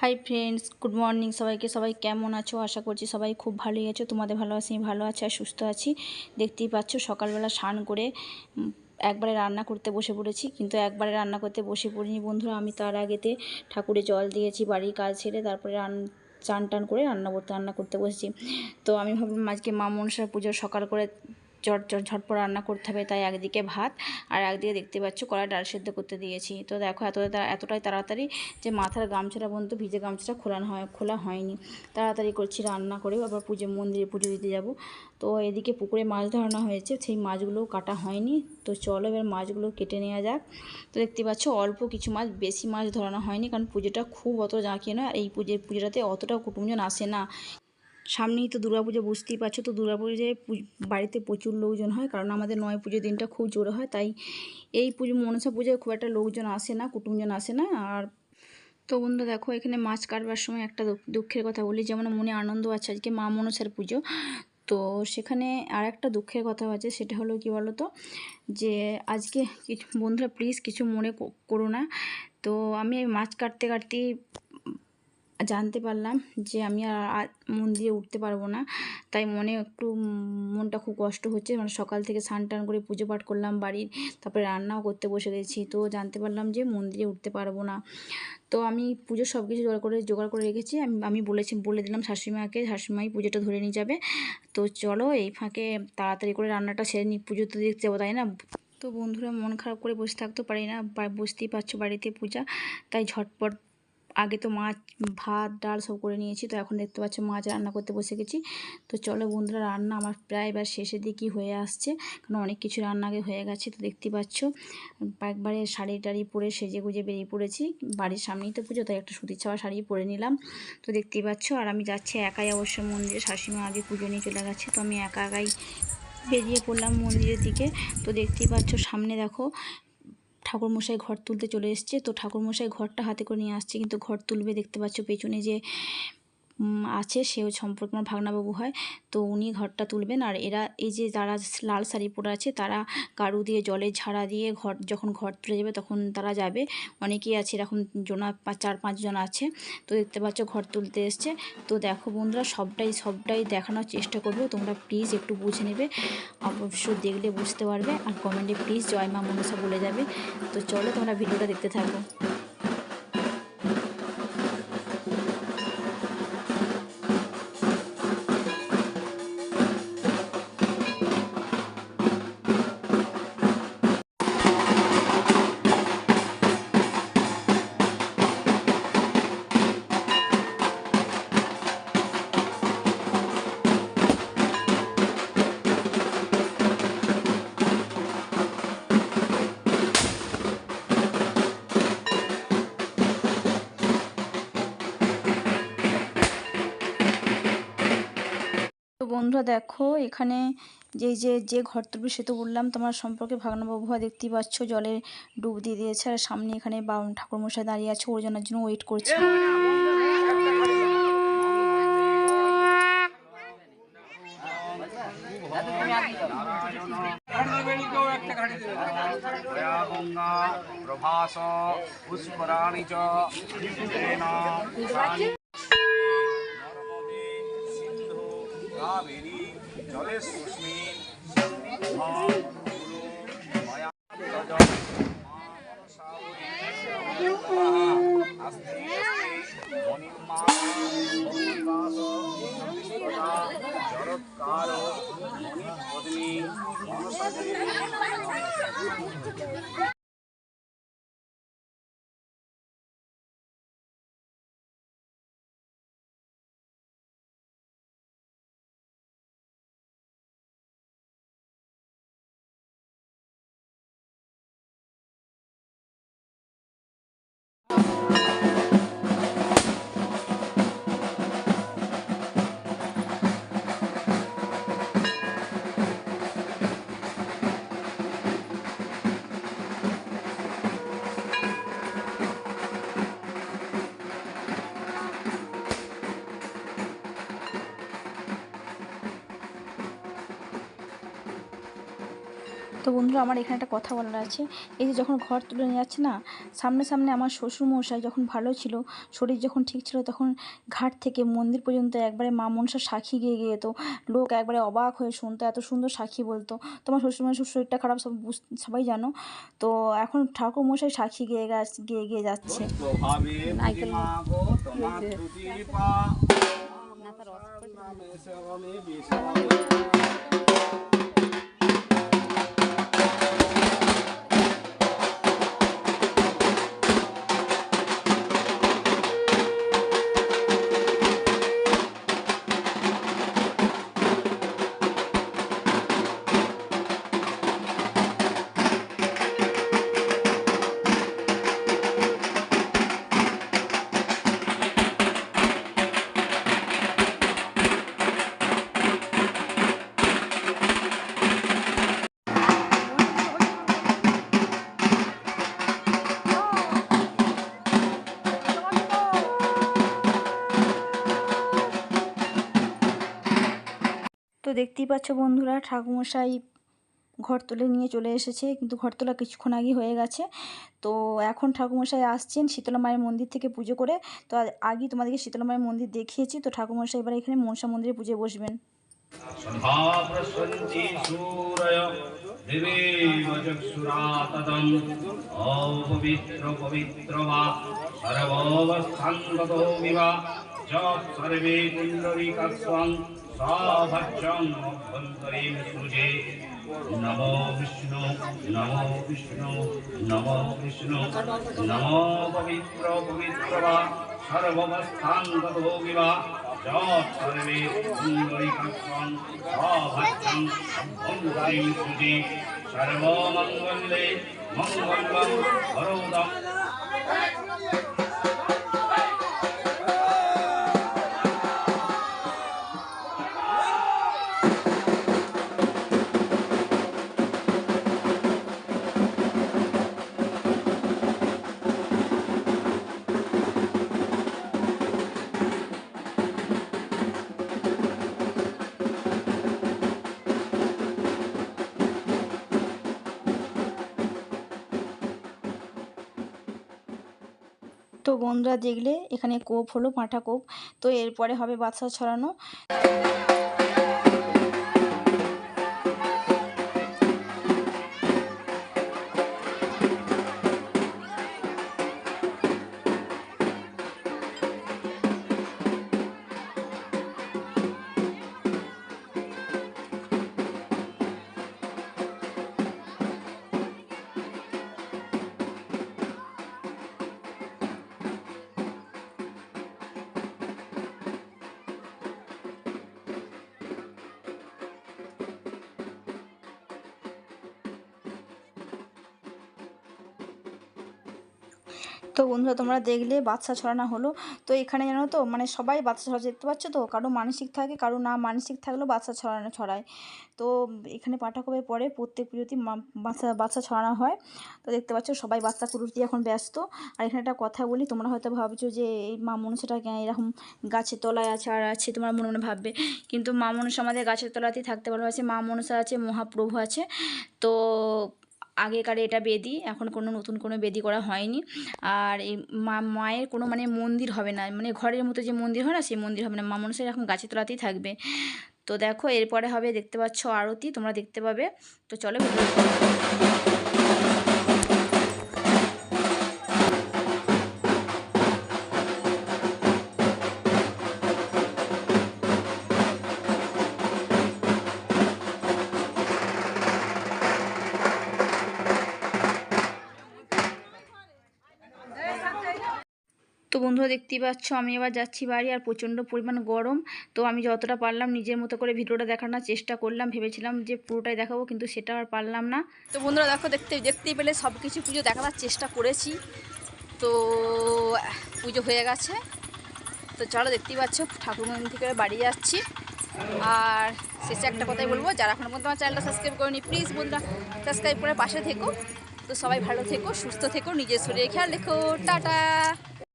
Hi friends good morning সবাইকে সবাই কেমন আছো? আশা করছি সবাই খুব ভালোই আছো। তোমাদের ভালো আছি ভালো আছি আর সুস্থ আছি। দেখতেই পাচ্ছ, সকালবেলা স্নান করে একবারে রান্না করতে বসে পড়েছি। কিন্তু একবারে রান্না করতে বসে পড়িনি বন্ধুরা। আমি তার আগেতে ঠাকুরে জল দিয়েছি, বাড়ির কাজ ছেড়ে তারপরে রান, চান টান করে রান্না করতে রান্না করতে বসেছি। তো আমি ভাবলাম আজকে মা মনসার পুজো সকাল করে চট চট ঝটপট রান্না করতে হবে, তাই একদিকে ভাত আর একদিকে দেখতে পাচ্ছ কড়াই ডাল সেদ্ধ করতে দিয়েছি। তো দেখো এত এতটাই তাড়াতাড়ি যে মাথার গামছাটা পর্যন্ত ভিজে গামছাটা খোলানো হয়, খোলা হয়নি। তাড়াতাড়ি করছি রান্না করে আবার পুজো, মন্দিরে পুজো দিতে যাব। তো এদিকে পুকুরে মাছ ধরানো হয়েছে, সেই মাছগুলোও কাটা হয়নি। তো চলো এবার মাছগুলো কেটে নেওয়া যাক। তো দেখতে পাচ্ছ অল্প কিছু মাছ, বেশি মাছ ধরানো হয়নি, কারণ পুজোটা খুব অত জাঁকিয়ে নয় এই পুজো পুজোটাতে অতটা কুটুমজন আসে না। সামনেই তো দুর্গাপুজো বুঝতেই পারছ, তো দুর্গাপুজোয় বাড়িতে প্রচুর লোকজন হয়, কারণ আমাদের নয় পুজোর দিনটা খুব জোরে হয়, তাই এই পুজো, মনসা পুজোয় খুব একটা লোকজন আসে না, কুটুমজন আসে না, আর তো বন্ধু দেখো, এখানে মাছ কাটবার সময় একটা দুঃখের কথা বলি, যেমন মনে আনন্দ আছে আজকে মা মনসার পুজো, তো সেখানে আর একটা দুঃখের কথা আছে, সেটা হলো কি বলো তো যে আজকে কিছু, বন্ধুরা প্লিজ কিছু মনে করো না, তো আমি মাছ কাটতে কাটতেই জানতে পারলাম যে আমি আর মন্দিরে উঠতে পারব না। তাই মনে একটু মনটা খুব কষ্ট হচ্ছে। মানে সকাল থেকে স্নান টান করে পুজো পাঠ করলাম বাড়ির, তারপরে রান্নাও করতে বসে গেছি। তো জানতে পারলাম যে মন্দিরে উঠতে পারব না। তো আমি পুজোর সব কিছু জোগাড় করে জোগাড় করে রেখেছি। আমি আমি বলেছি, বলে দিলাম শাশুড়িমাকে, শাশুড়িমাই পুজোটা ধরে নিয়ে যাবে। তো চলো এই ফাঁকে তাড়াতাড়ি করে রান্নাটা সেরে নিই। পুজো তো দেখতে যাব, তাই না? তো বন্ধুরা মন খারাপ করে বসে থাকতে পারি না। বা- বুঝতেই পারছ বাড়িতে পূজা। তাই ঝটপট আগে তো মাছ, ভাত, ডাল সব করে নিয়েছি, তো এখন দেখতে পাচ্ছ মাছ রান্না করতে বসে গেছি। তো চলো বন্ধুরা, রান্না আমার প্রায় এবার শেষের দিকই হয়ে আসছে, কারণ অনেক কিছু রান্না আগে হয়ে গেছে, তো দেখতেই পাচ্ছ। একবারে শাড়ি টাড়ি পরে সেজে গুজে বেরিয়ে পড়েছি, বাড়ির সামনেই তো পুজো, তাই একটা সুতির ছাওয়া শাড়ি পরে নিলাম। তো দেখতেই পাচ্ছ, আর আমি যাচ্ছি একাই অবশ্য মন্দিরে, শাশুড়িমা আগে পুজো নিয়ে চলে গেছে, তো আমি একা একাই বেরিয়ে পড়লাম মন্দিরের দিকে। তো দেখতেই পাচ্ছ, সামনে দেখো ঠাকুরমশাই ঘর তুলতে চলে এসছে। তো ঠাকুরমশাই ঘরটা হাতে করে নিয়ে আসছে। কিন্তু ঘর তুলবে দেখতে পাচ্ছ পেছনে যে আছে, সেও সম্পর্কে আমার ভাগনাবাবু হয়। তো উনি ঘরটা তুলবেন আর এরা, এই যে যারা লাল শাড়ি পরে আছে, তারা কারু দিয়ে জলের ঝাড়া দিয়ে ঘর, যখন ঘর তুলে যাবে তখন তারা যাবে। অনেকেই আছে এরকম জনা চার পাঁচজন আছে। তো দেখতে পাচ্ছ ঘর তুলতে এসছে। তো দেখো বন্ধুরা, সবটাই সবটাই দেখানোর চেষ্টা করব। তোমরা প্লিজ একটু বুঝে নেবে। অবশ্য দেখলে বুঝতে পারবে। আর কমেন্টে প্লিজ জয় মা মনসা বলে যাবে। তো চলো তোমরা ভিডিওটা দেখতে থাকো। বন্ধুরা দেখো এখানে যে যে যে ঘর তুলবে সে তো বললাম তোমার সম্পর্কে ভাগনাবাবু হয় দেখতেই পাচ্ছ জলে ডুব দিয়ে দিয়েছে আর সামনে এখানে বাউন ঠাকুরমশাই দাঁড়িয়ে আছে ওর জন্য জন্য ওয়েট করছে। প্রভাস পুষ্করাণি চ। Bini, Jolis, Usmin, Hong. তো বন্ধুরা আমার এখানে একটা কথা বলার আছে। এই যে যখন ঘর তুলে নিয়ে যাচ্ছে না সামনে সামনে আমার শ্বশুরমশাই যখন ভালো ছিল শরীর যখন ঠিক ছিল তখন ঘাট থেকে মন্দির পর্যন্ত একবারে মা মনসার সাক্ষী গিয়ে গিয়ে যেত লোক একবারে অবাক হয়ে শুনতো এত সুন্দর সাক্ষী বলতো। তোমার শ্বশুর শ্বশুরমশাই শরীরটা খারাপ সব বুঝ- সবাই জানো। তো এখন ঠাকুর মশাই সাক্ষী গিয়ে গা- গিয়ে গিয়ে যাচ্ছে। তো দেখতেই পাচ্ছ বন্ধুরা ঠাকুমশাই ঘর তুলে নিয়ে চলে এসেছে, কিন্তু ঘর তোলা কিছুক্ষণ আগে হয়ে গেছে। তো এখন ঠাকুমশাই আসছেন শীতলা মায়ের মন্দির থেকে পুজো করে। তো আগে তোমাদেরকে শীতলা মায়ের মন্দির দেখিয়েছি। তো ঠাকুমশাই এবার এখানে মনসা মন্দিরে পুজো বসবেন। সভাচ্ছং অভ্যন্তরীম সূর্যে নমো বিষ্ণু নমো বিষ্ণু নমো বিষ্ণু নমো পবিত্র পবিত্র বা সর্বস্থান ভোগী বা সর্বে সুন্দরীকাক্ষং সভাচ্ছং অভ্যন্তরীম সূর্যে সর্বমঙ্গলে মঙ্গলম ভরৌদম তো বন্ধুরা দেখলে এখানে কোপ হলো পাঁঠা কোপ। তো এরপরে হবে বাচ্চা ছড়ানো। তো বন্ধুরা, তোমরা দেখলে বাচ্চা ছড়ানো হলো। তো এখানে জানো তো মানে সবাই বাচ্চা ছড়া দেখতে পাচ্ছ তো? কারও মানসিক থাকে, কারও না মানসিক থাকলেও বাচ্চা ছড়ানো ছড়ায়। তো এখানে পাঠাকবে পরে প্রত্যেক পুজোতেই মা- বাচ্চা বাচ্চা ছড়ানো হয়। তো দেখতে পাচ্ছ সবাই বাচ্চা কুড়ুতে এখন ব্যস্ত। আর এখানে একটা কথা বলি, তোমরা হয়তো ভাবছ যে এই মা মনসাটা কেন এরকম গাছের তলায় আছে, আর আছে তোমার মনে মনে ভাববে। কিন্তু মা মনসা আমাদের গাছের তলাতেই থাকতে ভালোবাসে। মা মনসা আছে, মহাপ্রভু আছে। তো আগেকার এটা বেদি, এখন কোনো নতুন কোনো বেদি করা হয়নি। আর এই মা, মায়ের কোনো মানে মন্দির হবে না মানে ঘরের মতো যে মন্দির হয় না, সেই মন্দির হবে না। মা মানুষের এখন গাছের তলাতেই থাকবে। তো দেখো, এরপরে হবে দেখতে পাচ্ছ আরতি, তোমরা দেখতে পাবে। তো চলো বন্ধুরা দেখতেই পাচ্ছ, আমি এবার যাচ্ছি বাড়ি আর প্রচণ্ড পরিমাণ গরম। তো আমি যতটা পারলাম নিজের মতো করে ভিডিওটা দেখানোর চেষ্টা করলাম, ভেবেছিলাম যে পুরোটাই দেখাবো, কিন্তু সেটা আর পারলাম না। তো বন্ধুরা দেখো, দেখতে, দেখতেই পেলে সব কিছু পুজো দেখাবার চেষ্টা করেছি। তো পুজো হয়ে গেছে। তো চলো দেখতেই পাচ্ছ ঠাকুর মন্দির থেকে বাড়ি যাচ্ছি। আর শেষে একটা কথাই বলব, যারা এখনও পর্যন্ত আমার চ্যানেলটা সাবস্ক্রাইব করেনি প্লিজ বন্ধুরা সাবস্ক্রাইব করে পাশে থেকো। তো সবাই ভালো থেকো, সুস্থ থেকো, নিজের শরীরে খেয়াল রেখো। টাটা!